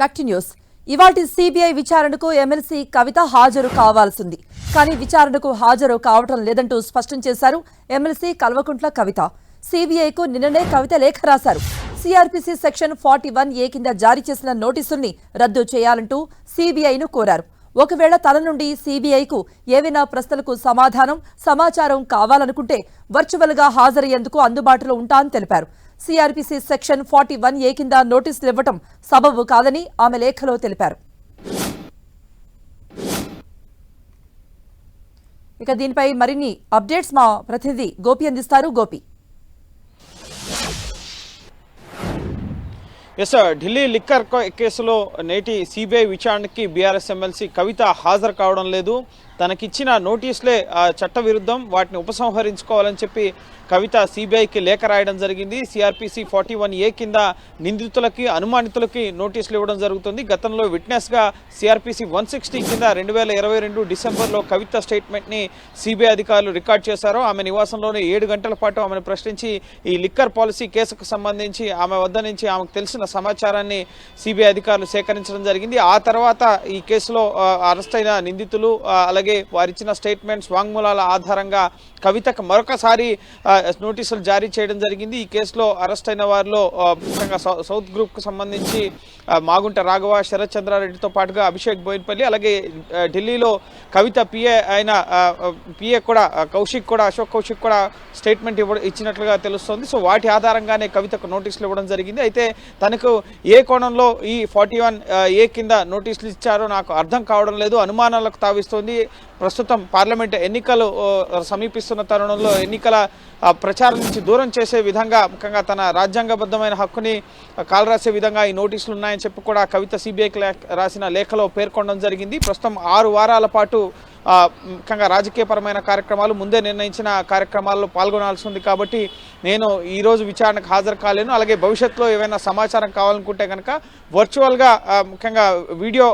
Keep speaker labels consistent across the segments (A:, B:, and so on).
A: Back to news ఇవాటి CBI విచారణకు MLC Kavitha హాజరు కావాల్సింది. కానీ విచారణకు హాజరు కావటం లేదంటూ స్పష్టం చేశారు ఎమ్మెల్సీ కల్వకుంట్ల కవిత. సిబిఐకు నిన్ననే కవిత లేఖ రాశారు. CrPC section forty one A కింద జారీ చేసిన నోటీసుల్ని రద్దు చేయాలంటూ సిబిఐను కోరారు. ఒకవేళ తన నుండి సిబిఐకు ఏవైనా ప్రశ్నలకు సమాధానం సమాచారం కావాలనుకుంటే వర్చువల్గా హాజరయ్యేందుకు అందుబాటులో ఉంటా అని తెలిపారు. CrPC section forty one A కింద నోటీసులు ఇవ్వటం సబబు కాదని ఆమె లేఖలో తెలిపారు. ఇక దీనిపై మరిన్ని అప్డేట్స్ మా ప్రతినిధి గోపి అందిస్తారు. Gopi.
B: Yes sir Delhi liquor కేసులో నేటి సిబిఐ విచారణకి బీఆర్ఎస్ ఎమ్మెల్సీ కవిత హాజరు కావడం లేదు. తనకిచ్చిన నోటీసులే చట్టవిరుద్ధం వాటిని ఉపసంహరించుకోవాలని చెప్పి కవిత సిబిఐకి లేఖ రాయడం జరిగింది. సిఆర్పిసి ఫార్టీ వన్ ఏ కింద నిందితులకి అనుమానితులకి నోటీసులు ఇవ్వడం జరుగుతుంది. గతంలో విట్నెస్గా సిఆర్పిసి వన్ సిక్స్టీ కింద రెండు వేల ఇరవై రెండు డిసెంబర్లో కవిత స్టేట్మెంట్ని సిబిఐ అధికారులు రికార్డ్ చేశారు. ఆమె నివాసంలోనే ఏడు గంటల పాటు ఆమెను ప్రశ్నించి ఈ లిక్కర్ పాలసీ కేసుకు సంబంధించి ఆమె వద్ద నుంచి ఆమెకు తెలిసిన సమాచారాన్ని సిబిఐ అధికారులు సేకరించడం జరిగింది. ఆ తర్వాత ఈ కేసులో అరెస్ట్ అయిన నిందితులు అలాగే అలాగే వారిచ్చిన స్టేట్మెంట్స్ వాంగ్మూలాల ఆధారంగా కవితకు మరొకసారి నోటీసులు జారీ చేయడం జరిగింది. ఈ కేసులో అరెస్ట్ అయిన వారిలో ముఖ్యంగా సౌత్ గ్రూప్కు సంబంధించి మాగుంట రాఘవ శరత్ చంద్రారెడ్డితో పాటుగా అభిషేక్ బోయిన్పల్లి అలాగే ఢిల్లీలో కవిత పిఏ అయిన పిఏ కూడా కౌశిక్ కూడా అశోక్ కౌశిక్ కూడా స్టేట్మెంట్ ఇవ్వ ఇచ్చినట్లుగా తెలుస్తోంది. సో వాటి ఆధారంగానే కవితకు నోటీసులు ఇవ్వడం జరిగింది. అయితే తనకు ఏ కోణంలో ఈ ఫార్టీ వన్ ఏ కింద నోటీసులు ఇచ్చారో నాకు అర్థం కావడం లేదు. అనుమానాలకు తావిస్తోంది. ప్రస్తుతం పార్లమెంట్ ఎన్నికలు సమీపిస్తున్న తరుణంలో ఎన్నికల ప్రచారం నుంచి దూరం చేసే విధంగా ముఖ్యంగా తన రాజ్యాంగబద్ధమైన హక్కుని కాలరాసే విధంగా ఈ నోటీసులు ఉన్నాయని చెప్పి కూడా కవిత సిబిఐకి రాసిన లేఖలో పేర్కొనడం జరిగింది. ప్రస్తుతం ఆరు వారాల పాటు ముఖ్యంగా రాజకీయపరమైన కార్యక్రమాలు ముందే నిర్ణయించిన కార్యక్రమాల్లో పాల్గొనాల్సి ఉంది కాబట్టి నేను ఈరోజు విచారణకు హాజరు కాలేను. అలాగే భవిష్యత్తులో ఏమైనా సమాచారం కావాలనుకుంటే కనుక వర్చువల్గా ముఖ్యంగా వీడియో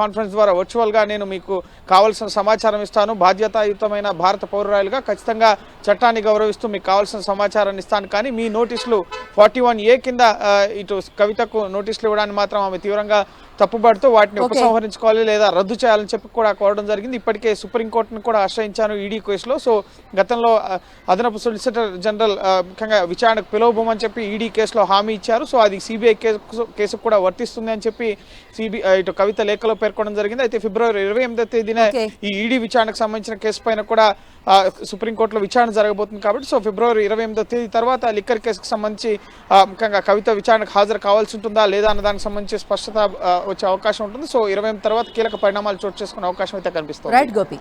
B: కాన్ఫరెన్స్ ద్వారా వర్చువల్గా నేను మీకు కావాల్సిన సమాచారం ఇస్తాను. బాధ్యతాయుతమైన భారత పౌరురాయలుగా ఖచ్చితంగా చట్టాన్ని గౌరవిస్తూ మీకు కావాల్సిన సమాచారాన్ని ఇస్తాను. కానీ మీ నోటీసులు ఫార్టీ వన్ ఏ కింద ఇటు కవితకు నోటీసులు ఇవ్వడానికి మాత్రం ఆమె తీవ్రంగా తప్పుపడుతూ వాటిని. ఉపసంహరించుకోవాలి లేదా రద్దు చేయాలని చెప్పి కూడా కోరడం జరిగింది ఇప్పటికే సుప్రీంకోర్టును కూడా ఆశ్రయించాను ఈడీ కేసులో సో గతంలో అదనపు సొలిసిటర్ జనరల్ ముఖ్యంగా విచారణకు పిలువబోమని చెప్పి ఈడీ కేసులో హామీ ఇచ్చారు సో అది సిబిఐ కేసు కేసుకు కూడా వర్తిస్తుంది అని చెప్పి సిబి ఇటు కవిత లేఖలో పేర్కొనడం జరిగింది అయితే ఫిబ్రవరి ఇరవై ఎనిమిదో తేదీన. ఈ ఈడీ విచారణకు సంబంధించిన కేసు పైన కూడా సుప్రీంకోర్టులో విచారణ జరగబోతుంది కాబట్టి సో ఫిబ్రవరి ఇరవై ఎనిమిదో తేదీ తర్వాత లిక్కర్ కేసుకు సంబంధించి ముఖ్యంగా కవిత విచారణకు హాజరు కావాల్సి ఉంటుందా లేదా అన్న దానికి సంబంధించి స్పష్టత వచ్చే అవకాశం ఉంటుంది. సో ఇరవై తర్వాత కీలక పరిణామాలు చోటు చేసుకునే అవకాశం అయితే కనిపిస్తుంది.
A: రైట్ గోపి.